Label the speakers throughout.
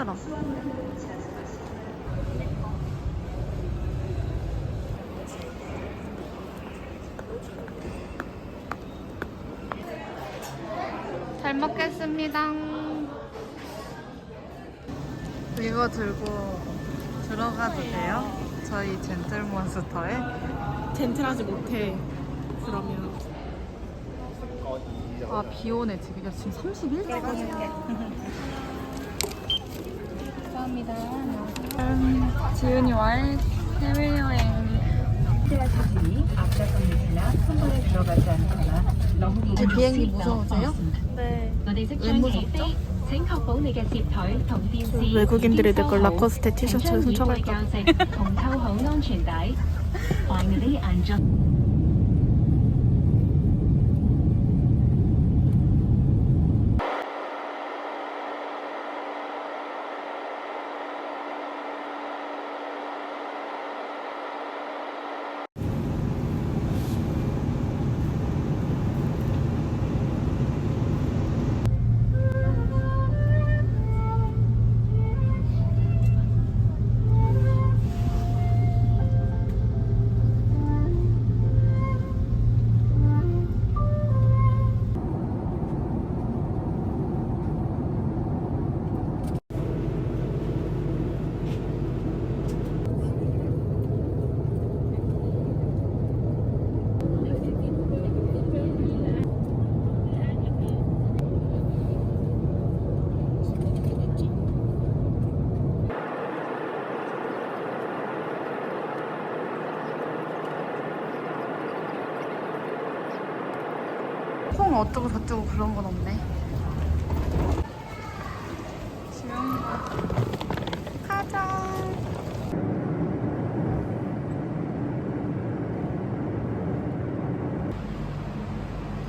Speaker 1: 흔들어. 잘 먹겠습니다. 이거 들고 들어가도 돼요? 저희 젠틀몬스터에?
Speaker 2: 젠틀하지 못해. 그러면.
Speaker 1: 아, 비 오네, 지금. 야, 지금 31도거든요. 감사합니다. 음, 지은이와의 해외여행.
Speaker 3: 이제
Speaker 1: 비행기 무서우세요?
Speaker 2: 네.
Speaker 1: 왜 무섭죠?
Speaker 2: 외국인들이 내 걸 라코스테 티셔츠를 훔쳐갈 거.
Speaker 1: 콩 어쩌고 저쩌고 그런 건 없네. 지영이가 가자.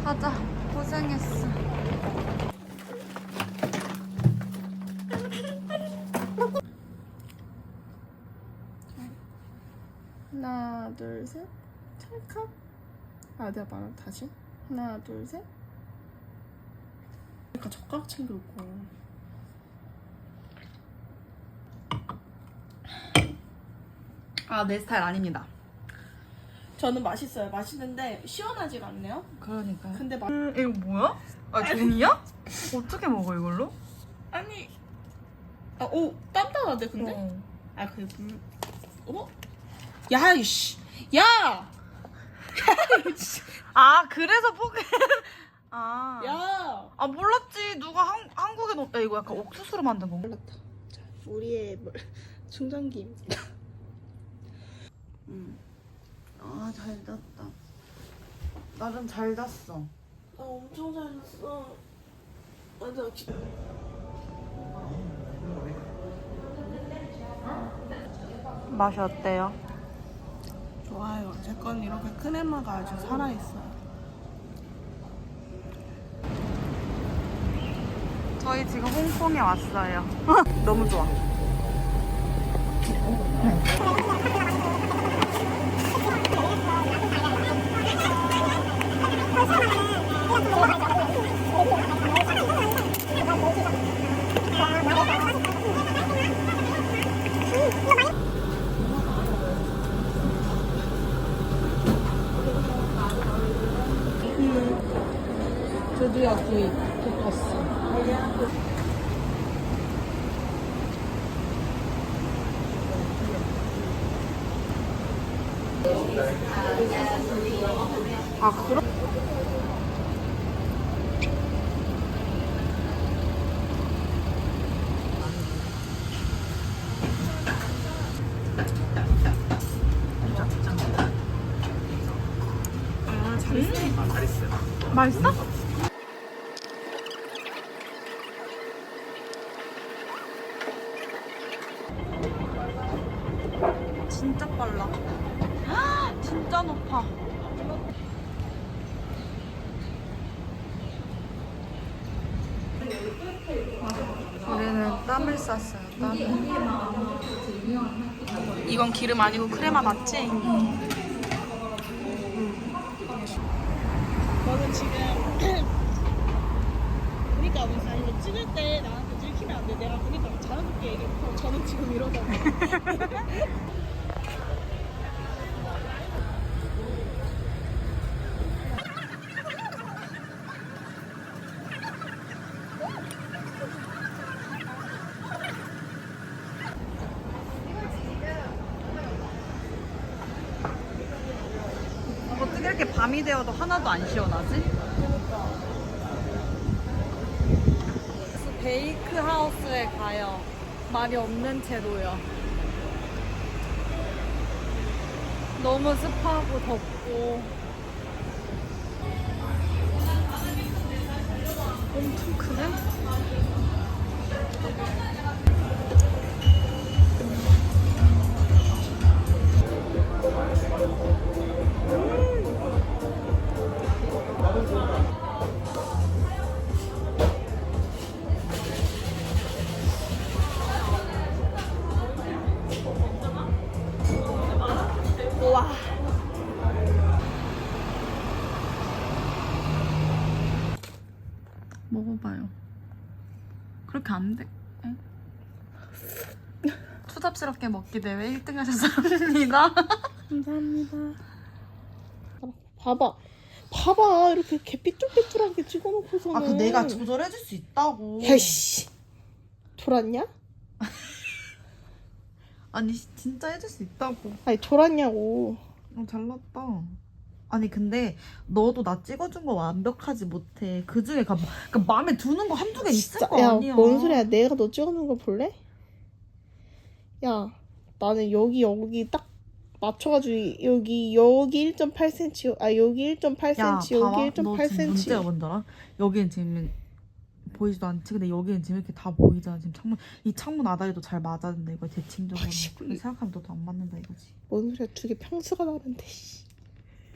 Speaker 1: 가자. 고생했어.
Speaker 2: 하나, 둘, 셋. 찰칵. 아, 내가 말한 다시. 하나, 둘, 셋. 그러니까 젓가락 챙겨 올 거.
Speaker 1: 아, 내 스타일 아닙니다.
Speaker 2: 저는 맛있어요. 맛있는데 시원하지가 않네요.
Speaker 1: 그러니까요.
Speaker 2: 근데 맛
Speaker 1: 음, 이거 뭐야? 아, 종이야? 어떻게 먹어, 이걸로?
Speaker 2: 아니. 아, 오, 단단한데 근데?
Speaker 1: 어.
Speaker 2: 아, 그 물. 어머? 야, 이씨. 야!
Speaker 1: 아, 그래서 포켓. 아.
Speaker 2: 야!
Speaker 1: 아, 몰랐지. 누가 한, 한국에 넣, 야, 이거 약간 옥수수로 만든 건가?
Speaker 2: 몰랐다. 자, 우리의 뭘- 충전기입니다.
Speaker 1: 응. 아, 잘 잤다. 나름 잘 잤어.
Speaker 2: 아, 엄청 잘 잤어. 완전 기...
Speaker 1: 맛이 어때요?
Speaker 2: 좋아요. 제 건 이렇게 큰 엠마가 아주 살아있어요.
Speaker 1: 저희 지금 홍콩에 왔어요. 너무 좋아.
Speaker 2: 드디어 구이 포커스.
Speaker 1: 아, 그럼?
Speaker 2: 아, 잘했어.
Speaker 1: 맛있어? 진짜 빨라. 진짜 높아. 우리는 땀을 쌌어요. 땀을.
Speaker 2: 이건 기름 아니고 크레마 맞지? 너는 지금 그러니까 나 이거 찍을 때 나한테 들키면 안 돼. 내가 그니까 자연스럽게 얘기했고 저는 지금 이러잖아.
Speaker 1: 어떻게 이렇게 밤이 되어도 하나도 안 시원하지? 베이크 하우스에 가요. 말이 없는 채로요. 너무 습하고 덥고. 먹어봐요. 그렇게 안 돼. 에? 투잡스럽게 먹기 대회 1등 하셨습니다.
Speaker 2: 감사합니다. 봐봐. 봐봐. 이렇게 이렇게 삐뚤삐뚤하게 찍어놓고서는.
Speaker 1: 아, 그 내가 조절해줄 수 있다고.
Speaker 2: 야씨. 돌았냐?
Speaker 1: 아니, 진짜 해줄 수 있다고.
Speaker 2: 아니 돌았냐고.
Speaker 1: 어, 잘났다. 아니, 근데 너도 나 찍어준 거 완벽하지 못해. 그 중에 그, 그 마음에 드는 거 한두 개 있을 거
Speaker 2: 야,
Speaker 1: 아니야.
Speaker 2: 뭔 소리야? 내가 너 찍어놓은 거 볼래? 야, 나는 여기 여기 딱 맞춰가지고 여기 여기 1.8cm, 아 여기 1.8cm,
Speaker 1: 야,
Speaker 2: 여기
Speaker 1: 봐봐. 너 지금 문제가
Speaker 2: 1.8cm.
Speaker 1: 뭔지 알아? 여기는 지금 보이지도 않지. 근데 여기는 지금 이렇게 다 보이잖아. 지금 창문 이 창문 아다리도 잘 맞았는데 이거 대칭적으로. 생각하면 너도 안 맞는다 이거지.
Speaker 2: 뭔 소리야? 두 개 평수가 다른데. 씨.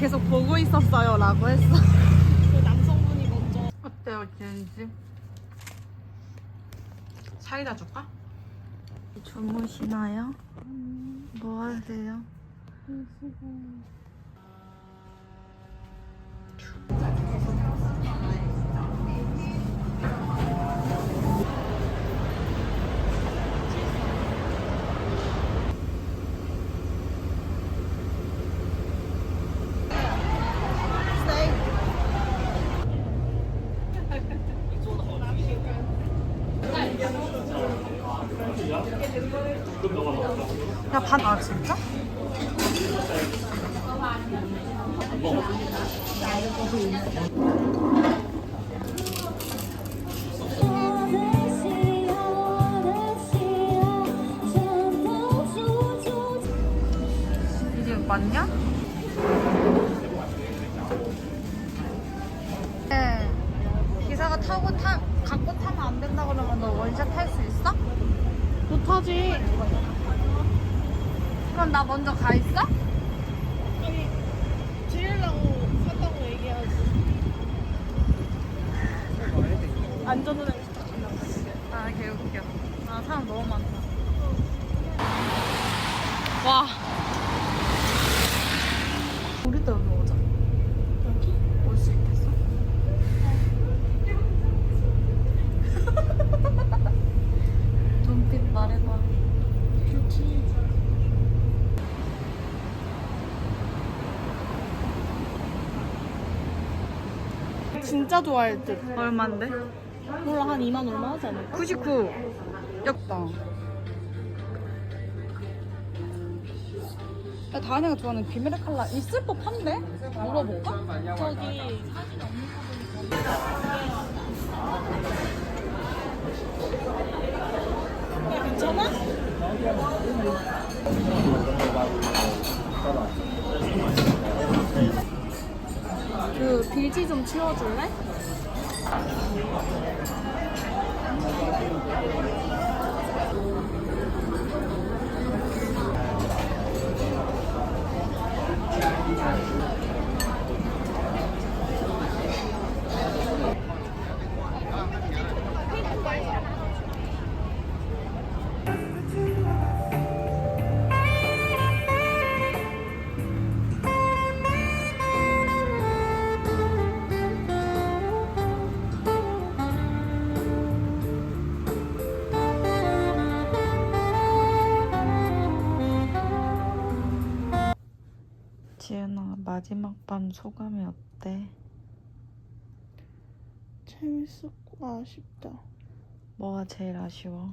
Speaker 1: 계속 보고 있었어요 라고 했어.
Speaker 2: 그 남성분이 먼저
Speaker 1: 어때요 지은씨? 사이다 줄까? 주무시나요? 뭐 하세요? 야, 반, 아, 진짜? 이게 맞냐? 그럼 나 먼저 가 있어?
Speaker 2: 아니 지으려고 산다고 얘기하지. 안전운행.
Speaker 1: 아, 개웃겨. 아, 사람 너무 많다. 와. 우리도 여기 오자.
Speaker 2: 여기?
Speaker 1: 올 수 있겠어? 눈빛 말해봐.
Speaker 2: 그렇지. 진짜 좋아할 듯.
Speaker 1: 얼만데?
Speaker 2: 몰라 한 2만 얼마 하지 않을까?
Speaker 1: 99. 역다. 야, 다은이가 좋아하는 비밀의 칼라 있을 법한데? 물어볼까?
Speaker 2: 저기 사진 없는 거 보니까 야 괜찮아?
Speaker 1: 그 빌지 좀 치워줄래? 마지막 밤 소감이 어때?
Speaker 2: 재밌었고 아쉽다.
Speaker 1: 뭐가 제일 아쉬워?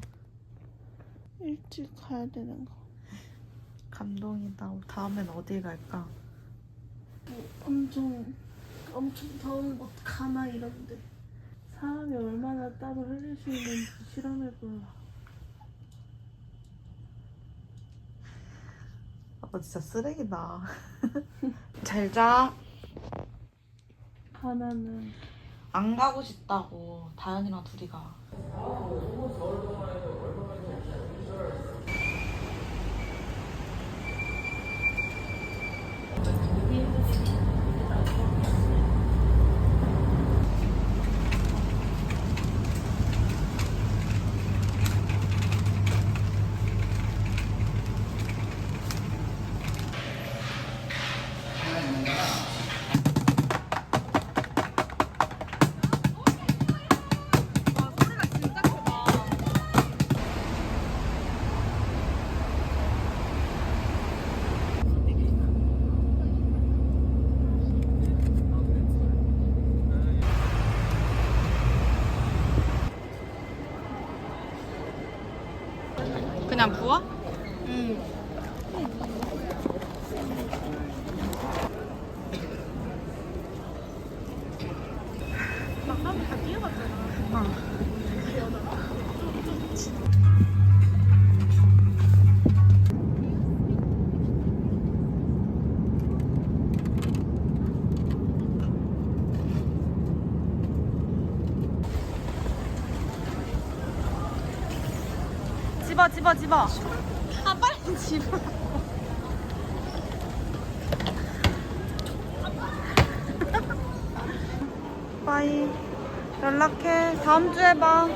Speaker 2: 일찍 가야 되는 거.
Speaker 1: 감동이다. 다음엔 어딜 갈까?
Speaker 2: 엄청 엄청 더운 곳 가나 이런데 사람이 얼마나 땀을 흘릴 수 있는지 실험해볼라.
Speaker 1: 아빠 진짜 쓰레기다. 잘 자.
Speaker 2: 가나는
Speaker 1: 안 가고 싶다고 다현이랑 둘이 가. 그냥 부어?
Speaker 2: 응.
Speaker 1: 집어 집어 집어.
Speaker 2: 아 빨리 집어.
Speaker 1: 빠이. 연락해. 다음 주에 봐.